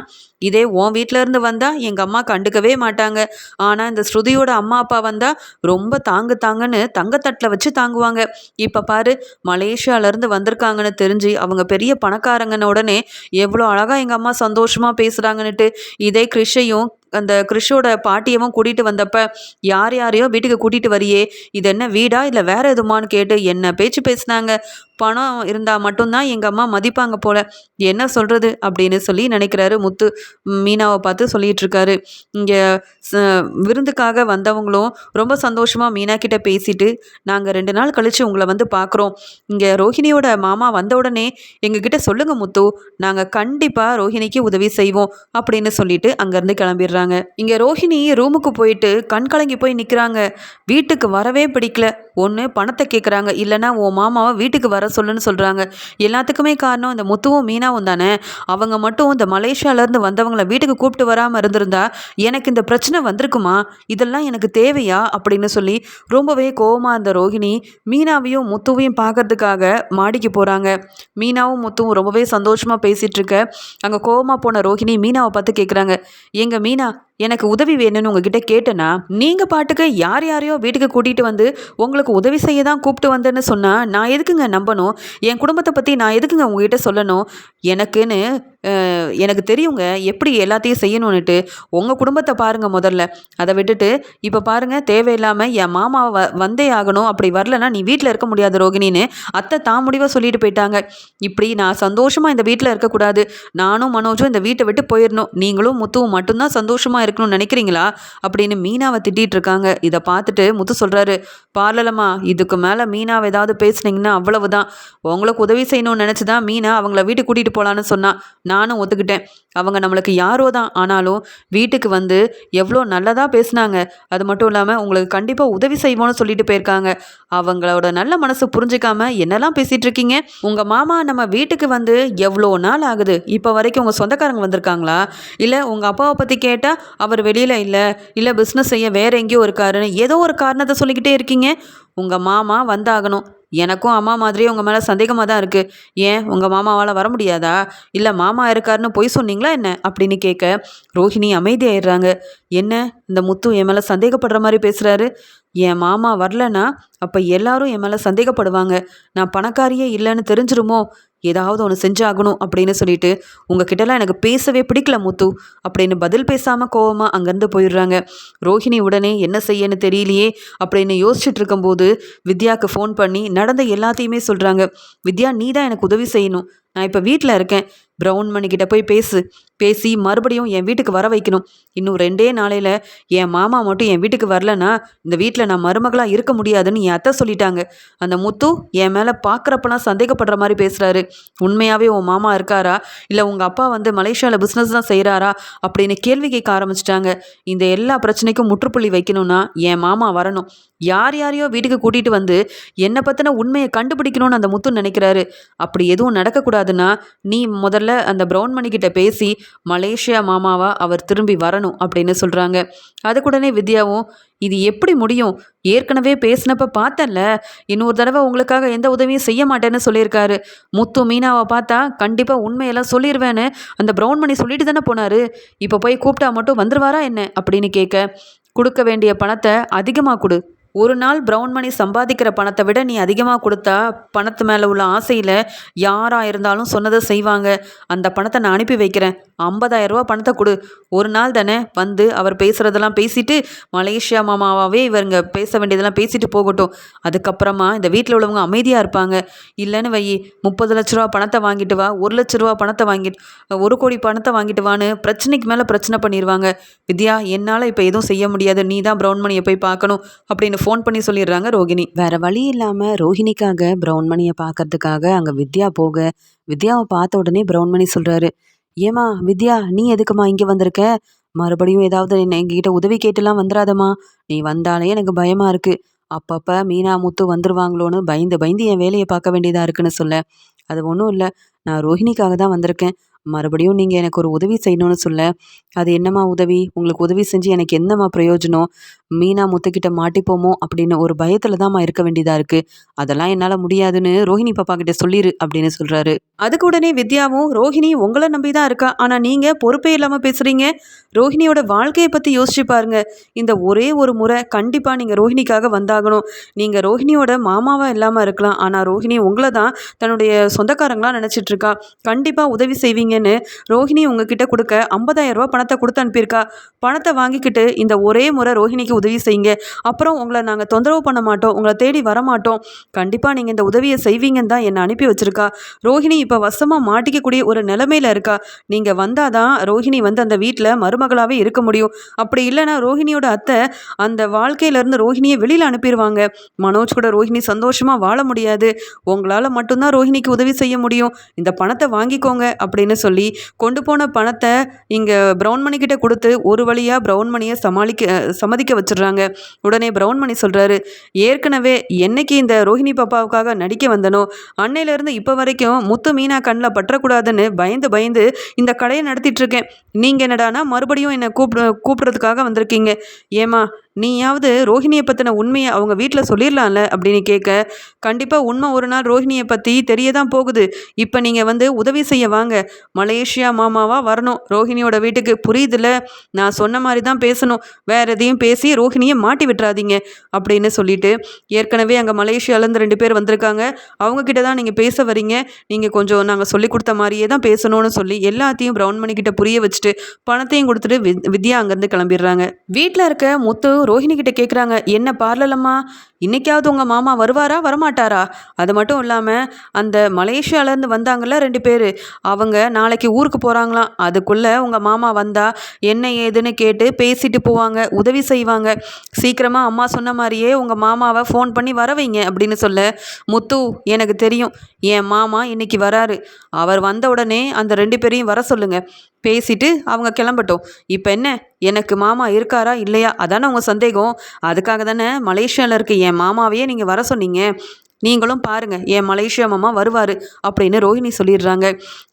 இதே உன் வீட்டில் இருந்து வந்தால் எங்கள் அம்மா கண்டுக்கவே மாட்டாங்க. ஆனால் இந்த ஸ்ருதியோட அம்மா அப்பா வந்தால் ரொம்ப தாங்கு தாங்கன்னு தங்கத்தட்டில் வச்சு தாங்குவாங்க. இப்போ பாரு மலேசியாவிலேருந்து வந்திருக்காங்கன்னு தெரிஞ்சு அவங்க பெரிய பணக்காரங்கன்னு உடனே எவ்வளோ அழகாக எங்கள் அம்மா சந்தோஷமாக பேசுகிறாங்கன்னுட்டு இதே கிருஷையும் அந்த கிறிஷோட பாட்டியவும் கூட்டிகிட்டு வந்தப்ப யார் யாரையோ வீட்டுக்கு கூட்டிகிட்டு வரியே இது என்ன வீடா இல்லை வேற எதுமான்னு கேட்டு என்ன பேச்சு பேசினாங்க. பணம் இருந்தால் மட்டும்தான் எங்கள் அம்மா மதிப்பாங்க போல. என்ன சொல்கிறது அப்படின்னு சொல்லி நினைக்கிறாரு முத்து. மீனாவை பார்த்து சொல்லிகிட்ருக்காரு இங்கே விருந்துக்காக வந்தவங்களும் ரொம்ப சந்தோஷமாக மீனா கிட்ட பேசிட்டு நாங்கள் ரெண்டு நாள் கழித்து உங்களை வந்து பார்க்குறோம் இங்கே ரோஹிணியோட மாமா வந்த உடனே எங்ககிட்ட சொல்லுங்கள் முத்து. நாங்கள் கண்டிப்பாக ரோஹிணிக்கு உதவி செய்வோம் அப்படின்னு சொல்லிட்டு அங்கேருந்து கிளம்பிடுறாங்க. இங்கே ரோஹிணி ரூமுக்கு போயிட்டு கண் கலங்கி போய் நிற்கிறாங்க வீட்டுக்கு வரவே பிடிக்கல. ஒன்று பணத்தை கேட்குறாங்க இல்லைனா உன் மாமாவை வீட்டுக்கு வர சொல்லுன்னு சொல்கிறாங்க எல்லாத்துக்குமே காரணம் இந்த முத்துவும் மீனாவும் தானே? அவங்க மட்டும் இந்த மலேசியாவிலேருந்து வந்தவங்களை வீட்டுக்கு கூப்பிட்டு வராமல் இருந்திருந்தா எனக்கு இந்த பிரச்சனை வந்திருக்குமா? இதெல்லாம் எனக்கு தேவையா? அப்படின்னு சொல்லி ரொம்பவே கோவமாக இருந்த ரோஹிணி மீனாவையும் முத்துவையும் பார்க்கறதுக்காக மாடிக்கு போகிறாங்க மீனாவும் முத்துவும் ரொம்பவே சந்தோஷமாக பேசிகிட்டு இருக்க. அங்கே கோவமாக போன ரோஹிணி மீனாவை பார்த்து கேட்குறாங்க எங்கள் மீனா எனக்கு உதவி வேணும்னு உங்ககிட்ட கேட்டேன்னா நீங்கள் பாட்டுக்கு யார் யாரையோ வீட்டுக்கு கூட்டிகிட்டு வந்து உங்களுக்கு உதவி செய்ய தான் கூப்பிட்டு வந்தேன்னு சொன்னால் நான் எதுக்குங்க நம்பணும்? என் குடும்பத்தை பற்றி நான் எதுக்குங்க உங்ககிட்ட சொல்லணும்? எனக்குன்னு எனக்கு தெரியுங்க எப்படி எல்லாத்தையும் செய்யணும்னுட்டு. உங்கள் குடும்பத்தை பாருங்கள் முதல்ல. அதை விட்டுட்டு இப்போ பாருங்கள் தேவையில்லாமல் என் மாமா வ வந்தே ஆகணும். அப்படி வரலன்னா நீ வீட்டில் இருக்க முடியாது ரோகிணின்னு அத்தை தான் முடிவாக சொல்லிட்டு போயிட்டாங்க. இப்படி நான் சந்தோஷமாக இந்த வீட்டில் இருக்கக்கூடாது நானும் மனோஜும் இந்த வீட்டை விட்டு போயிடணும். நீங்களும் முத்துவும் மட்டும்தான் சந்தோஷமாக இருக்கணும்னு நினைக்கிறீங்களா? அப்படின்னு மீனாவை திட்டிகிட்டு இருக்காங்க. இதை பார்த்துட்டு முத்து சொல்கிறாரு பார்லலம்மா இதுக்கு மேலே மீனாவை ஏதாவது பேசுனீங்கன்னா அவ்வளவுதான். உங்களுக்கு உதவி செய்யணும்னு நினச்சி தான் மீனா அவங்கள வீட்டுக்கு கூட்டிகிட்டு போகலான்னு சொன்னான் நானும் ஒத்துக்கிட்டேன். அவங்க நம்மளுக்கு யாரோ தான். ஆனாலும் வீட்டுக்கு வந்து எவ்வளோ நல்லதாக பேசுனாங்க. அது மட்டும் இல்லாமல் உங்களுக்கு கண்டிப்பாக உதவி செய்வோன்னு சொல்லிட்டு போயிருக்காங்க. அவங்களோட நல்ல மனசு புரிஞ்சிக்காம என்னெல்லாம் பேசிகிட்டு இருக்கீங்க? உங்கள் மாமா நம்ம வீட்டுக்கு வந்து எவ்வளோ நாள் ஆகுது? இப்போ வரைக்கும் உங்கள் சொந்தக்காரங்க வந்திருக்காங்களா? இல்லை உங்கள் அப்பாவை பற்றி கேட்டால் அவர் வெளியில் இல்லை. இல்லை பிஸ்னஸ் செய்ய வேறு எங்கேயோ இருக்காருன்னு ஏதோ ஒரு காரணத்தை சொல்லிக்கிட்டே இருக்கீங்க. உங்கள் மாமா வந்தாகணும். எனக்கும் அம்மா மாதிரியே உங்கள் மேலே சந்தேகமாக தான் இருக்குது ஏன்? உங்கள் மாமாவால் வர முடியாதா? இல்லை மாமா இருக்காருன்னு பொய் சொன்னீங்களா என்ன? அப்படின்னு கேட்க ரோஹிணி அமைதியாயிடுறாங்க. என்ன? இந்த முத்து என் மேலே சந்தேகப்படுற மாதிரி பேசுகிறாரு என் மாமா வரலன்னா அப்போ எல்லாரும் என் மேலே சந்தேகப்படுவாங்க. நான் பணக்காரியே இல்லைன்னு தெரிஞ்சிருமோ? ஏதாவது ஒன்று செஞ்சாகணும் அப்படின்னு சொல்லிட்டு உங்ககிட்டலாம் எனக்கு பேசவே பிடிக்கல முத்து. அப்படின்னு பதில் பேசாமல் கோவமாக அங்கேருந்து போயிடுறாங்க. ரோஹிணி உடனே என்ன செய்யன்னு தெரியலையே அப்படின்னு யோசிச்சுட்டு இருக்கும்போது வித்யாவுக்கு ஃபோன் பண்ணி நடந்த எல்லாத்தையுமே சொல்கிறாங்க வித்யா நீ தான் எனக்கு உதவி செய்யணும். நான் இப்போ வீட்டில் இருக்கேன். ப்ரௌன் மணிக்கிட்ட போய் பேசு. பேசி மறுபடியும் என் வீட்டுக்கு வர வைக்கணும். இன்னும் ரெண்டே நாளையில் என் மாமா மட்டும் என் வீட்டுக்கு வரலன்னா இந்த வீட்டில் நான் மருமகளாக இருக்க முடியாதுன்னு என் அத்தை சொல்லிட்டாங்க. அந்த முத்து என் மேலே பார்க்குறப்பெல்லாம் சந்தேகப்படுற மாதிரி பேசுகிறாரு உண்மையாகவே உன் மாமா இருக்காரா? இல்லை உங்கள் அப்பா வந்து மலேசியாவில் பிஸ்னஸ் தான் செய்கிறாரா அப்படின்னு கேள்வி கேட்க ஆரம்பிச்சிட்டாங்க. இந்த எல்லா பிரச்சனைக்கும் முற்றுப்புள்ளி வைக்கணும்னா என் மாமா வரணும். யார் யாரையோ வீட்டுக்கு கூட்டிகிட்டு வந்து என்னை பற்றின உண்மையை கண்டுபிடிக்கணும்னு அந்த முத்து நினைக்கிறாரு. அப்படி எதுவும் நடக்கக்கூடாதுன்னா நீ முதல்ல அந்த ப்ரௌன் மணிக்கிட்ட பேசி மலேசியா மாமாவா அவர் திரும்பி வரணும் அப்படின்னு சொல்கிறாங்க அதுக்குடனே வித்யாவும் இது எப்படி முடியும்? ஏற்கனவே பேசினப்ப பார்த்தல இன்னொரு தடவை உங்களுக்காக எந்த உதவியும் செய்ய மாட்டேன்னு சொல்லியிருக்காரு. முத்து மீனாவை பார்த்தா கண்டிப்பாக உண்மையெல்லாம் சொல்லிடுவேன்னு அந்த ப்ரௌன் மணி சொல்லிட்டு தானே போனார். இப்போ போய் கூப்பிட்டா மட்டும் வந்துருவாரா என்ன அப்படின்னு கேட்க கொடுக்க வேண்டிய பணத்தை அதிகமாக கொடு ஒரு நாள் ப்ரௌன் மணி சம்பாதிக்கிற பணத்தை விட நீ அதிகமாக கொடுத்தா பணத்து மேலே உள்ள ஆசையில் யாராக இருந்தாலும் சொன்னதை செய்வாங்க. அந்த பணத்தை நான் அனுப்பி வைக்கிறேன். ஐம்பதாயிரரூபா பணத்தை கொடு. ஒரு நாள் தானே வந்து அவர் பேசுகிறதெல்லாம் பேசிட்டு மலேசியா மாமாவாகவே இவருங்க பேச வேண்டியதெல்லாம் பேசிட்டு போகட்டும். அதுக்கப்புறமா இந்த வீட்டில் உள்ளவங்க அமைதியாக இருப்பாங்க. இல்லைன்னு வை முப்பது லட்ச ரூபா பணத்தை வாங்கிட்டு வா ஒரு லட்ச ரூபா பணத்தை வாங்கிட்டு ஒரு கோடி பணத்தை வாங்கிட்டு வான்னு பிரச்சனைக்கு மேலே பிரச்சனை பண்ணிடுவாங்க வித்யா என்னால் இப்போ எதுவும் செய்ய முடியாது. நீ தான் ப்ரௌன் மணியை போய் பார்க்கணும் அப்படின்னு ஃபோன் பண்ணி சொல்லிடுறாங்க ரோகிணி. வேற வழி இல்லாமல் ரோஹிணிக்காக பிரவுன்மணியை பார்க்கறதுக்காக அங்கே வித்யா போக வித்யாவை பார்த்த உடனே பிரவுன்மணி சொல்கிறாரு ஏமா வித்யா நீ எதுக்குமா இங்கே வந்திருக்க? மறுபடியும் ஏதாவது என்ன எங்ககிட்ட உதவி கேட்டுலாம் வந்துடாதம்மா நீ வந்தாலே எனக்கு பயமாக இருக்குது அப்பப்போ மீனா முத்து வந்துருவாங்களோன்னு பயந்து பயந்து என் வேலையை பார்க்க வேண்டியதாக இருக்குன்னு சொல்ல. அது ஒன்றும் இல்லை. நான் ரோஹிணிக்காக தான் வந்திருக்கேன். மறுபடியும் நீங்கள் எனக்கு ஒரு உதவி செய்யணும்னு சொல்ல அது என்னம்மா உதவி? உங்களுக்கு உதவி செஞ்சு எனக்கு என்னம்மா பிரயோஜனம்? மீனா முத்துக்கிட்ட மாட்டிப்போமோ? அப்படின்னு ஒரு பயத்தில் தான்மா இருக்க வேண்டியதாக இருக்குது அதெல்லாம் என்னால் முடியாதுன்னு ரோஹிணி பாப்பா கிட்ட சொல்லிடு அப்படின்னு சொல்கிறாரு அதுக்கு உடனே வித்யாவும் ரோஹிணி உங்களை நம்பி தான் இருக்கா? ஆனால் நீங்கள் பொறுப்பே இல்லாமல் பேசுகிறீங்க ரோஹிணியோட வாழ்க்கையை பற்றி யோசிச்சு பாருங்க. இந்த ஒரே ஒரு முறை கண்டிப்பாக நீங்கள் ரோஹிணிக்காக வந்தாகணும். நீங்கள் ரோஹிணியோட மாமாவாக இல்லாமல் இருக்கலாம். ஆனால் ரோஹிணி உங்களை தான் தன்னுடைய சொந்தக்காரங்களாம் நினச்சிட்ருக்கா கண்டிப்பாக உதவி செய்வீங்க. செய்வீங்கன்னு ரோஹிணி உங்ககிட்ட கொடுக்க ஐம்பதாயிரம் ரூபா பணத்தை கொடுத்து அனுப்பியிருக்கா. பணத்தை வாங்கிக்கிட்டு இந்த ஒரே முறை ரோஹிணிக்கு உதவி செய்யுங்க. அப்புறம் உங்களை நாங்கள் தொந்தரவு பண்ண மாட்டோம் உங்களை தேடி வரமாட்டோம் கண்டிப்பாக நீங்கள் இந்த உதவியை செய்வீங்கன்னு தான் என்னை அனுப்பி வச்சிருக்கா. ரோஹிணி இப்போ வசமாக மாட்டிக்கக்கூடிய ஒரு நிலைமையில இருக்கா. நீங்கள் வந்தால் தான் ரோஹிணி வந்து அந்த வீட்டில் மருமகளாகவே இருக்க முடியும். அப்படி இல்லைன்னா ரோஹிணியோட அத்தை அந்த வாழ்க்கையிலேருந்து ரோஹிணியை வெளியில் அனுப்பிடுவாங்க மனோஜ் கூட ரோஹிணி சந்தோஷமாக வாழ முடியாது. உங்களால் மட்டும்தான் ரோஹிணிக்கு உதவி செய்ய முடியும். இந்த பணத்தை வாங்கிக்கோங்க அப்படின்னு சொல்லி கொண்டு போன பணத்தை இங்கே பிரவுன்மணி கிட்ட கொடுத்து ஒரு வழியாக பிரவுன்மணியை சமாளிக்க சம்மதிக்க வச்சிடுறாங்க. உடனே பிரவுன்மணி சொல்கிறாரு ஏற்கனவே என்னைக்கு இந்த ரோஹிணி பாப்பாவுக்காக நடிக்க வந்தனோ அன்னையிலேருந்து இப்போ வரைக்கும் முத்து மீனா கண்ணில் பற்றக்கூடாதுன்னு பயந்து பயந்து இந்த கடையை நடத்திட்டு இருக்கேன். நீங்கள் என்னடானா மறுபடியும் என்னை கூப்பிடு கூப்பிட்றதுக்காக வந்திருக்கீங்க. ஏமா நீயாவது ரோஹிணியை பற்றின உண்மையை அவங்க வீட்டில் சொல்லிடலாம்ல அப்படின்னு கேட்க கண்டிப்பாக உண்மை ஒரு நாள் ரோஹிணியை பற்றி தெரிய தான் போகுது. இப்போ நீங்கள் வந்து உதவி செய்ய வாங்க. மலேசியா மாமாவாக வரணும். ரோஹிணியோட வீட்டுக்கு புரியுதுல. நான் சொன்ன மாதிரி தான் பேசணும். வேற எதையும் பேசி ரோஹிணியை மாட்டி விட்டுறாதீங்க அப்படின்னு சொல்லிட்டு ஏற்கனவே அங்கே மலேசியாலேருந்து ரெண்டு பேர் வந்திருக்காங்க. அவங்கக்கிட்ட தான் நீங்கள் பேச வரீங்க நீங்கள் கொஞ்சம் நாங்கள் சொல்லி கொடுத்த மாதிரியே தான் பேசணும்னு சொல்லி எல்லாத்தையும் ப்ரௌன் மணிக்கிட்ட புரிய வச்சுட்டு பணத்தையும் கொடுத்துட்டு வித்யா அங்கேருந்து கிளம்பிடுறாங்க. வீட்டில் இருக்க முத்து ரோஹிணி கிட்ட கேட்குறாங்க என்ன பார்லலம்மா? இன்னைக்காவது உங்கள் மாமா வருவாரா வரமாட்டாரா? அது மட்டும் இல்லாமல் அந்த மலேசியாவிலேருந்து வந்தாங்கள்ல ரெண்டு பேர் அவங்க நாளைக்கு ஊருக்கு போகிறாங்களாம் அதுக்குள்ளே உங்கள் மாமா வந்தால் என்ன ஏதுன்னு கேட்டு பேசிட்டு போவாங்க உதவி செய்வாங்க. சீக்கிரமாக அம்மா சொன்ன மாதிரியே உங்கள் மாமாவை ஃபோன் பண்ணி வர வைங்க அப்படின்னு சொல்ல முத்து எனக்கு தெரியும் என் மாமா இன்னைக்கு வராரு. அவர் வந்த உடனே அந்த ரெண்டு பேரையும் வர சொல்லுங்கள் பேசிட்டு அவங்க கிளம்பட்டும். இப்போ என்ன? எனக்கு மாமா இருக்காரா இல்லையா? அதானே உங்கள் சந்தேகம். அதுக்காக தானே மலேசியாவில் இருக்க என் மாமாவையே நீங்கள் வர சொன்னீங்க. நீங்களும் பாருங்க என் மலேசியா மாமா வருவார் அப்படின்னு ரோஹிணி சொல்லிடுறாங்க.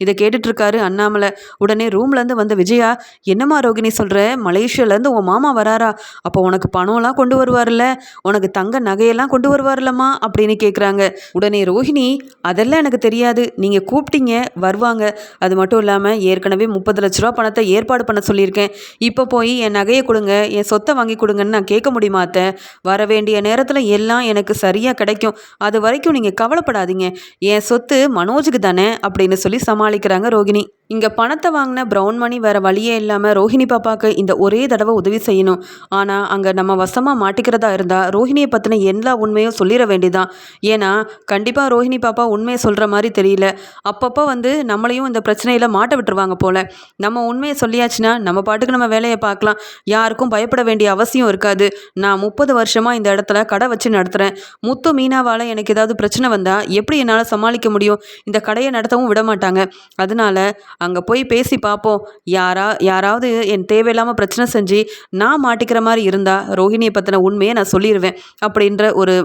இதை கேட்டுட்ருக்காரு அண்ணாமலை. உடனே ரூம்லேருந்து வந்த விஜயா என்னம்மா ரோகிணி சொல்கிற மலேசியாலேருந்து உன் மாமா வராரா? அப்போ உனக்கு பணம்லாம் கொண்டு வருவார்ல உனக்கு தங்க நகையெல்லாம் கொண்டு வருவார்லம்மா அப்படின்னு கேட்குறாங்க உடனே ரோஹிணி அதெல்லாம் எனக்கு தெரியாது. நீங்கள் கூப்பிட்டீங்க வருவாங்க. அது மட்டும் இல்லாமல் ஏற்கனவே முப்பது லட்ச ரூபா பணத்தை ஏற்பாடு பண்ண சொல்லியிருக்கேன். இப்போ போய் என் நகையை கொடுங்க என் சொத்தை வாங்கி கொடுங்கன்னு நான் கேட்க முடியுமா அத்தை? வர வேண்டிய நேரத்தில் எல்லாம் எனக்கு சரியாக கிடைக்கும். அது வரைக்கும் நீங்கள் கவலைப்படாதீங்க. என் சொத்து மனோஜுக்கு தானே அப்படின்னு சொல்லி சமாளிக்கிறாங்க ரோகிணி. இங்கே பணத்தை வாங்கின ப்ரௌன் மணி வேறு வழியே இல்லாமல் ரோஹிணி பாப்பாவுக்கு இந்த ஒரே தடவை உதவி செய்யணும். ஆனால் அங்கே நம்ம வசமாக மாட்டிக்கிறதா இருந்தால் ரோஹிணியை பற்றின எல்லா உண்மையும் சொல்லிட வேண்டியதான் ஏன்னா கண்டிப்பாக ரோஹிணி பாப்பா உண்மையை சொல்கிற மாதிரி தெரியல. அப்பப்போ வந்து நம்மளையும் இந்த பிரச்சனையில் மாட்ட விட்டுருவாங்க போல். நம்ம உண்மையை சொல்லியாச்சுன்னா நம்ம பாட்டுக்கு நம்ம வேலையை பார்க்கலாம். யாருக்கும் பயப்பட வேண்டிய அவசியம் இருக்காது. நான் முப்பது வருஷமாக இந்த இடத்துல கடை வச்சு நடத்துகிறேன் முத்து மீனாவால் எனக்கு எனக்கு ஏதாவது பிரச்சனை வந்தால் எப்படி என்னால் சமாளிக்க முடியும்? இந்த கடையை நடத்தவும் விட மாட்டாங்க. அதனால அங்கே போய் பேசி பார்ப்போம் யாரா யாராவது என் தேவையில்லாமல் பிரச்சனை செஞ்சு நான் மாட்டிக்கிற மாதிரி இருந்தால் ரோஹிணியை பற்றின உண்மையை நான் சொல்லிடுவேன் அப்படின்ற ஒரு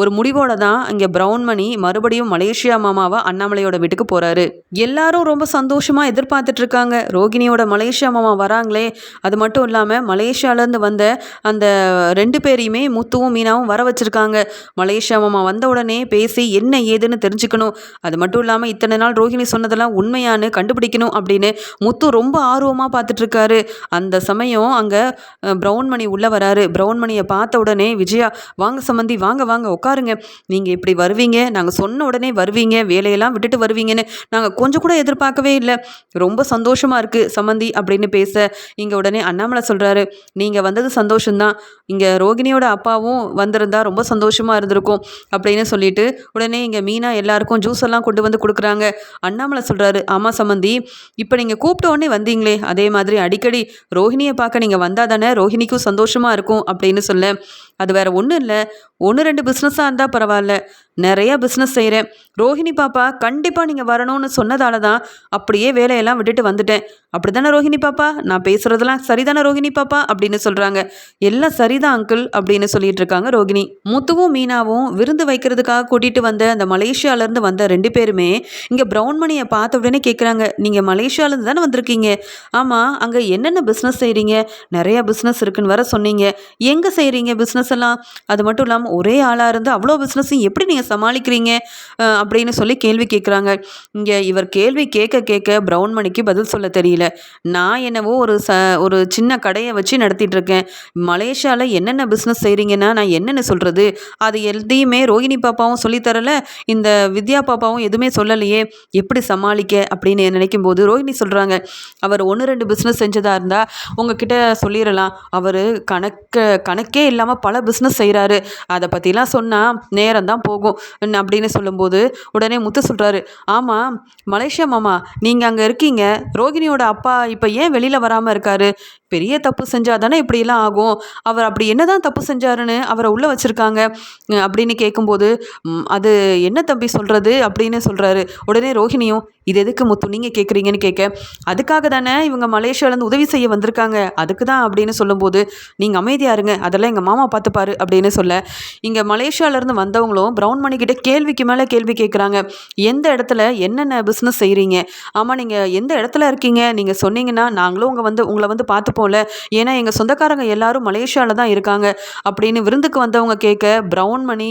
ஒரு முடிவோடு தான் இங்கே ப்ரௌன் மணி மறுபடியும் மலேசியா மாமாவை அண்ணாமலையோட வீட்டுக்கு போகிறாரு எல்லாரும் ரொம்ப சந்தோஷமாக எதிர்பார்த்துட்டு இருக்காங்க. ரோகிணியோட மலேசியா மாமா வராங்களே. அது மட்டும் இல்லாமல் மலேசியாவிலேருந்து வந்த அந்த ரெண்டு பேரையுமே முத்துவும் மீனாவும் வர வச்சுருக்காங்க. மலேசியா மாமா வந்த உடனே பேசி என்ன ஏதுன்னு தெரிஞ்சுக்கணும். அது மட்டும் இல்லாமல் இத்தனை நாள் ரோஹிணி சொன்னதெல்லாம் உண்மையானு கண்டுபிடிக்கணும் அப்படின்னு முத்து ரொம்ப ஆர்வமாக பார்த்துட்ருக்காரு. அந்த சமயம் அங்கே ப்ரௌன் மணி உள்ளே வராரு. ப்ரௌன் மணியை பார்த்த உடனே விஜயா வாங்க சம்மந்தி வாங்க வாங்க உட்காருங்க நீங்கள் இப்படி வருவீங்க நாங்கள் சொன்ன உடனே வருவீங்க வேலையெல்லாம் விட்டுட்டு வருவீங்கன்னு நாங்கள் கொஞ்சம் கூட எதிர்பார்க்கவே இல்லை. ரொம்ப சந்தோஷமாக இருக்குது சம்மந்தி அப்படின்னு பேச இங்கே உடனே அண்ணாமலை சொல்கிறாரு நீங்கள் வந்தது சந்தோஷம்தான். இங்கே ரோகிணியோட அப்பாவும் வந்திருந்தா ரொம்ப சந்தோஷமாக இருந்திருக்கும் அப்படின்னு சொல்லிட்டு உடனே இங்கே மீனா எல்லாருக்கும் ஜூஸ் எல்லாம் கொண்டு வந்து கொடுக்குறாங்க. அண்ணாமலை சொல்கிறாரு ஆமாம் சம்மந்தி இப்போ நீங்கள் கூப்பிட்ட உடனே வந்தீங்களே அதே மாதிரி அடிக்கடி ரோஹிணியை பார்க்க நீங்கள் வந்தால் தானே ரோஹிணிக்கும் சந்தோஷமாக இருக்கும் அப்படின்னு சொல்ல. அது வேறு ஒன்றும் இல்லை. ஒன்று ரெண்டு பிஸ்னஸாக இருந்தால் பரவாயில்ல நிறையா பிஸ்னஸ் செய்கிறேன் ரோஹிணி பாப்பா கண்டிப்பாக நீங்கள் வரணும்னு சொன்னதால தான் அப்படியே வேலையெல்லாம் விட்டுட்டு வந்துட்டேன். அப்படி தானே ரோஹிணி பாப்பா? நான் பேசுகிறதெல்லாம் சரிதானே ரோஹிணி பாப்பா? அப்படின்னு சொல்கிறாங்க எல்லாம் சரிதான் அங்கிள் அப்படின்னு சொல்லிட்டு இருக்காங்க ரோகிணி முத்துவும் மீனாவும் விருந்து வைக்கிறதுக்காக கூட்டிகிட்டு வந்த அந்த மலேசியாவிலேருந்து வந்த ரெண்டு பேருமே இங்கே ப்ரௌன் மணியை பார்த்த உடனே கேட்குறாங்க நீங்கள் மலேசியாவிலேருந்து தானே வந்திருக்கீங்க? ஆமாம் அங்கே என்னென்ன பிஸ்னஸ் செய்கிறீங்க நிறையா பிஸ்னஸ் இருக்குன்னு வர சொன்னீங்க. எங்கே செய்கிறீங்க பிஸ்னஸ் எல்லாம் அது மட்டும் இல்லாமல் ஒரே ஆளாக இருந்து அவ்வளோ பிஸ்னஸும் எப்படி நீங்கள் சமாளிக்கிறீங்க? அப்படின்னு சொல்லி கேள்வி கேட்குறாங்க இங்கே இவர் கேள்வி கேட்க கேட்க ப்ரௌன் மணிக்கு பதில் சொல்ல தெரியல. நான் என்னவோ ஒரு ச ஒரு சின்ன கடையை வச்சு நடத்திட்டு இருக்கேன் மலேசியாவில் என்னென்ன பிஸ்னஸ் செய்கிறீங்கன்னா நான் என்னென்ன சொல்கிறது அது எதையுமே ரோஹிணி பாப்பாவும் சொல்லித் தரல. இந்த வித்யா பாப்பாவும் எதுவுமே சொல்லலையே. எப்படி சமாளிக்க? அப்படின்னு நினைக்கும் போது ரோஹிணி சொல்கிறாங்க அவர் ஒன்று ரெண்டு பிஸ்னஸ் செஞ்சதாக இருந்தால் உங்ககிட்ட சொல்லிடலாம். அவர் கணக்க கணக்கே இல்லாமல் பல பிஸ்னஸ் செய்கிறாரு அதை பற்றிலாம் சொன்னால் நேரம் தான் போகும் அப்படின்னு சொல்லும்போது உடனே முத்து சொல்கிறாரு ஆமாம் மலேசியா மாமா நீங்கள் அங்கே இருக்கீங்க. ரோகிணியோட அப்பா இப்போ ஏன் வெளியில் வராமல் இருக்காரு? பெரிய தப்பு செஞ்சால் தானே இப்படியெல்லாம் ஆகும்? அவர் அப்படி என்னதான் தப்பு செஞ்சாருன்னு அவரை உள்ளே வச்சுருக்காங்க அப்படின்னு கேட்கும்போது அது என்ன தம்பி சொல்கிறது அப்படின்னு சொல்கிறாரு உடனே ரோஹிணியும் இது எதுக்கு முத்து நீங்கள் கேட்குறீங்கன்னு கேட்க அதுக்காக தானே இவங்க மலேசியாவிலேருந்து உதவி செய்ய வந்திருக்காங்க. அதுக்கு தான் அப்படின்னு சொல்லும்போது நீங்கள் அமைதியாக இருங்க. அதெல்லாம் எங்கள் மாமா பார்த்துப்பாரு அப்படின்னு சொல்ல இங்கே மலேசியாவிலேருந்து வந்தவங்களும் ப்ரௌன் மணிக்கிட்ட கேள்விக்கு மேலே கேள்வி கேட்குறாங்க எந்த இடத்துல என்னென்ன பிஸ்னஸ் செய்கிறீங்க ஆமாம் நீங்கள் எந்த இடத்துல இருக்கீங்க? நீங்கள் சொன்னீங்கன்னா நாங்களும் உங்கள் வந்து உங்களை வந்து பார்த்து போல். ஏன்னா எங்கள் சொந்தக்காரங்க எல்லாரும் மலேசியாவில் தான் இருக்காங்க. அப்படின்னு விருந்துக்கு வந்தவங்க கேட்க ப்ரௌன் மணி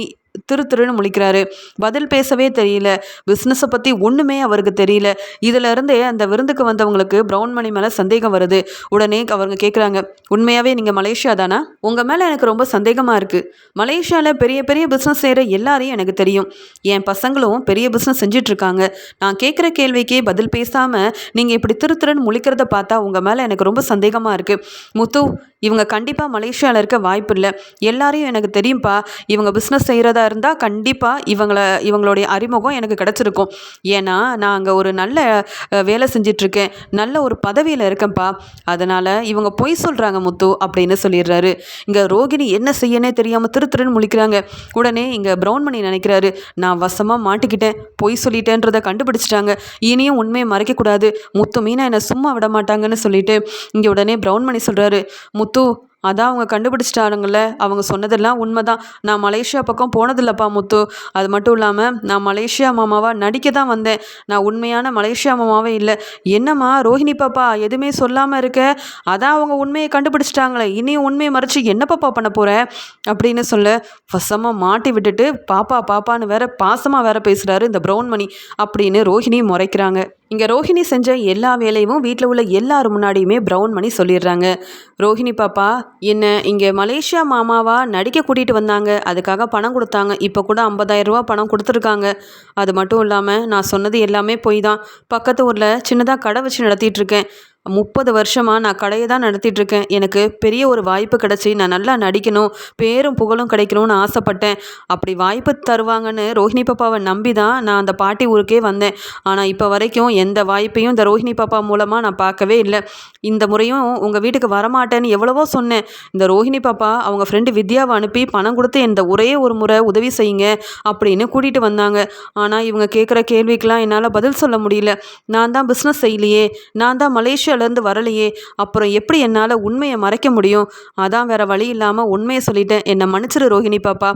திரு திருன்னு முழிக்கிறாரு. பதில் பேசவே தெரியல. பிஸ்னஸை பற்றி ஒன்றுமே அவருக்கு தெரியல. இதிலிருந்தே அந்த விருந்துக்கு வந்தவங்களுக்கு ப்ரௌன் மணி மேலே சந்தேகம் வருது. உடனே அவங்க கேட்குறாங்க உண்மையாகவே நீங்கள் மலேசியா தானா? உங்கள் மேலே எனக்கு ரொம்ப சந்தேகமாக இருக்குது மலேசியாவில் பெரிய பெரிய பிஸ்னஸ் செய்கிற எல்லாரையும் எனக்கு தெரியும். என் பசங்களும் பெரிய பிஸ்னஸ் செஞ்சிட்ருக்காங்க. நான் கேட்குற கேள்விக்கே பதில் பேசாமல் நீங்கள் இப்படி திரு திருன்னு முழிக்கிறத பார்த்தா உங்கள் மேலே எனக்கு ரொம்ப சந்தேகமாக இருக்குது முத்து இவங்க கண்டிப்பாக மலேசியாவில் இருக்க வாய்ப்பு இல்லை. எல்லாரையும் எனக்கு தெரியும்ப்பா இவங்க பிஸ்னஸ் செய்கிறதா இருந்தால் கண்டிப்பாக இவங்கள இவங்களுடைய அறிமுகம் எனக்கு கிடச்சிருக்கும். ஏன்னா நான் அங்கே ஒரு நல்ல வேலை செஞ்சிட்ருக்கேன். நல்ல ஒரு பதவியில் இருக்கேன்ப்பா அதனால் இவங்க பொய் சொல்கிறாங்க முத்து அப்படின்னு சொல்லிடுறாரு. இங்கே ரோகிணி என்ன செய்யனே தெரியாமல் திரு திருன்னு முழிக்கிறாங்க. உடனே இங்கே பிரவுன்மணி நினைக்கிறாரு நான் வசமாக மாட்டிக்கிட்டேன். பொய் சொல்லிட்டேன்றதை கண்டுபிடிச்சிட்டாங்க. இனியும் உண்மையை மறைக்கக்கூடாது. முத்து மீனா என்னை சும்மா விட மாட்டாங்கன்னு சொல்லிட்டு இங்கே உடனே பிரவுன்மணி சொல்கிறாரு முத்து முத்து. அதான் அவங்க கண்டுபிடிச்சிட்டாருங்கள அவங்க சொன்னதெல்லாம் உண்மைதான். நான் மலேசியா பக்கம் போனதில்லப்பா முத்து. அது மட்டும் இல்லாமல் நான் மலேசியா மாமாவாக நடிக்க தான் வந்தேன். நான் உண்மையான மலேசியா மாமாவே இல்லை. என்னம்மா ரோஹிணி பாப்பா எதுவுமே சொல்லாமல் இருக்க? அதான் அவங்க உண்மையை கண்டுபிடிச்சிட்டாங்களே. இனியும் உண்மையை மறைச்சி என்ன பாப்பா பண்ண போகிற அப்படின்னு சொல்ல வசமாக மாட்டி விட்டுட்டு பாப்பா பாப்பான்னு வேற பாசமாக வேற பேசுகிறாரு இந்த ப்ரௌன் மணி அப்படின்னு ரோஹிணி முறைக்கிறாங்க. இங்கே ரோஹிணி செஞ்ச எல்லா வேலையும் வீட்டில் உள்ள எல்லார் முன்னாடியுமே ப்ரௌன் மணி சொல்லிடுறாங்க. ரோஹிணி பாப்பா என்ன இங்கே மலேசியா மாமாவா நடிக்க கூட்டிகிட்டு வந்தாங்க. அதுக்காக பணம் கொடுத்தாங்க. இப்போ கூட 50000 ரூபா பணம் கொடுத்துருக்காங்க. அது மட்டும் இல்லாமல் நான் சொன்னது எல்லாமே பொய் தான். பக்கத்து ஊரில் சின்னதாக கடை வச்சு நடத்திட்டுருக்கேன் முப்பது வருஷமாக நான் கடையை தான் நடத்திட்டுருக்கேன். எனக்கு பெரிய ஒரு வாய்ப்பு கிடச்சி நான் நல்லா நடிக்கணும் பேரும் புகழும் கிடைக்கணும்னு ஆசைப்பட்டேன். அப்படி வாய்ப்பு தருவாங்கன்னு ரோஹிணி பாப்பாவை நம்பி தான் நான் அந்த பாட்டி ஊருக்கே வந்தேன். ஆனால் இப்போ வரைக்கும் எந்த வாய்ப்பையும் இந்த ரோஹிணி பாப்பா மூலமாக நான் பார்க்கவே இல்லை. இந்த முறையும் உங்கள் வீட்டுக்கு வரமாட்டேன்னு எவ்வளவோ சொன்னேன். இந்த ரோஹிணி பாப்பா அவங்க ஃப்ரெண்டு வித்யாவை அனுப்பி பணம் கொடுத்து இந்த ஒரே ஒரு முறை உதவி செய்யுங்க அப்படின்னு கூட்டிகிட்டு வந்தாங்க. ஆனால் இவங்க கேட்குற கேள்விக்கெலாம் என்னால் பதில் சொல்ல முடியல. நான் தான் பிஸ்னஸ் செய்யலையே. நான் தான் மலேசியாவிலேருந்து வரலையே. அப்புறம் எப்படி என்னால் உண்மையை மறைக்க முடியும்? அதான் வேற வழி இல்லாமல் உண்மையை சொல்லிட்டேன். என்னை மன்னிச்சிரு ரோஹிணி பாப்பா.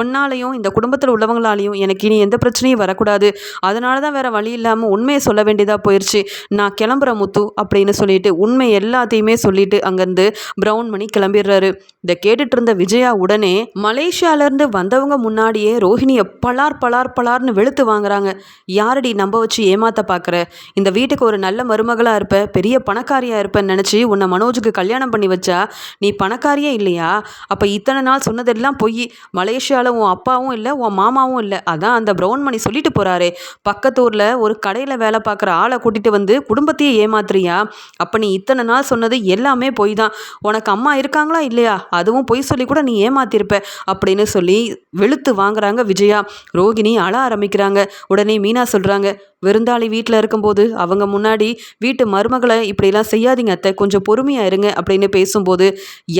உன்னாலையும் இந்த குடும்பத்தில் உள்ளவங்களாலையும் எனக்கு இனி எந்த பிரச்சனையும் வரக்கூடாது. அதனால தான் வேற வழி இல்லாமல் உண்மையை சொல்ல வேண்டியதாக போயிடுச்சு நான் கிளம்புற முத்து அப்படின்னு சொல்லிட்டு உண்மை எல்லாத்தையுமே சொல்லிட்டு அங்கேருந்து பிரவுன் மணி கிளம்பிடுறாரு. இதை கேட்டுட்டு இருந்த விஜயா உடனே மலேசியாவிலேருந்து வந்தவங்க முன்னாடியே ரோஹிணியை பலார் பலார் பலார்னு வெளுத்து வாங்குறாங்க. யாரடி நம்ப வச்சு ஏமாத்த பார்க்குற இந்த வீட்டுக்கு ஒரு நல்ல மருமகளாக இருப்ப பெரிய பணக்காரியாக இருப்பேன்னு நினச்சி உன்னை மனோஜுக்கு கல்யாணம் பண்ணி வச்சா நீ பணக்காரியே இல்லையா? அப்போ இத்தனை நாள் சொன்னதெல்லாம் பொய். மலேசியாவில் உன் அப்பாவும் இல்லை உன் மாமாவும் இல்லை. அதான் அந்த ப்ரௌன் மணி சொல்லிட்டு போகிறாரே பக்கத்து ஊரில் ஒரு கடையில் வேலை பார்க்குற ஆளை கூட்டிகிட்டு வந்து குடும்பத்தையே ஏமாத்துறியா? அப்போ நீ இத்தனை நாள் சொன்னது எல்லாமே பொய் தான் உனக்கு அம்மா இருக்காங்களா இல்லையா? அதுவும் பொய் சொல்லி கூட நீ ஏமாத்திருப்ப அப்படின்னு சொல்லி வெளுத்து வாங்குறாங்க விஜயா. ரோகிணி அழ ஆரம்பிக்கிறாங்க. உடனே மீனா சொல்கிறாங்க விருந்தாளி வீட்டில் இருக்கும்போது அவங்க முன்னாடி வீட்டு மருமகளை இப்படிலாம் செய்யாதீங்க அத்தை. கொஞ்சம் பொறுமையாக இருங்க அப்படின்னு பேசும்போது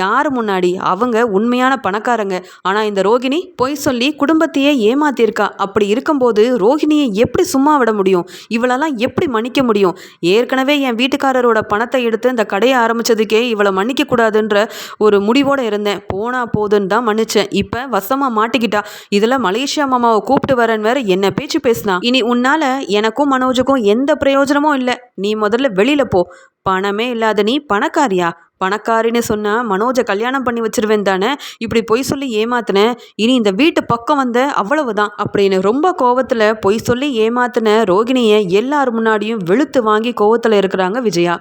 யார் முன்னாடி? அவங்க உண்மையான பணக்காரங்க. ஆனால் இந்த ரோகிணி பொய் சொல்லி குடும்பத்தையே ஏமாத்தியிருக்கா. அப்படி இருக்கும்போது ரோகிணியை எப்படி சும்மா விட முடியும்? இவளெல்லாம் எப்படி மன்னிக்க முடியும்? ஏற்கனவே என் வீட்டுக்காரரோட பணத்தை எடுத்து இந்த கடையை ஆரம்பிச்சதுக்கே இவளை மன்னிக்க கூடாதுன்ற ஒரு முடிவோடு இருந்தேன். போனா போதுன்னு தான் மன்னிச்சேன். இப்போ வசமாக மாட்டிக்கிட்டா. இதில் மலேசியா மாமாவை கூப்பிட்டு வரேன் வேற. என்ன பேச்சு பேசினா? இனி உன்னால் எனக்கு எனக்கும் மனோஜுக்கும் எந்த பிரயோஜனமும் இல்லை. நீ முதல்ல வெளியில போ. பணமே இல்லாத நீ பணக்காரியா? பணக்காரின்னு சொன்னால் மனோஜை கல்யாணம் பண்ணி வச்சிருவேன் தானே? இப்படி பொய் சொல்லி ஏமாத்தினேன் இனி இந்த வீட்டு பக்கம் வந்த அவ்வளவுதான். அப்படின்னு ரொம்ப கோவத்தில் பொய் சொல்லி ஏமாத்தின ரோகிணியை எல்லார் முன்னாடியும் வெளுத்து வாங்கி கோவத்தில் இருக்கிறாங்க விஜயா.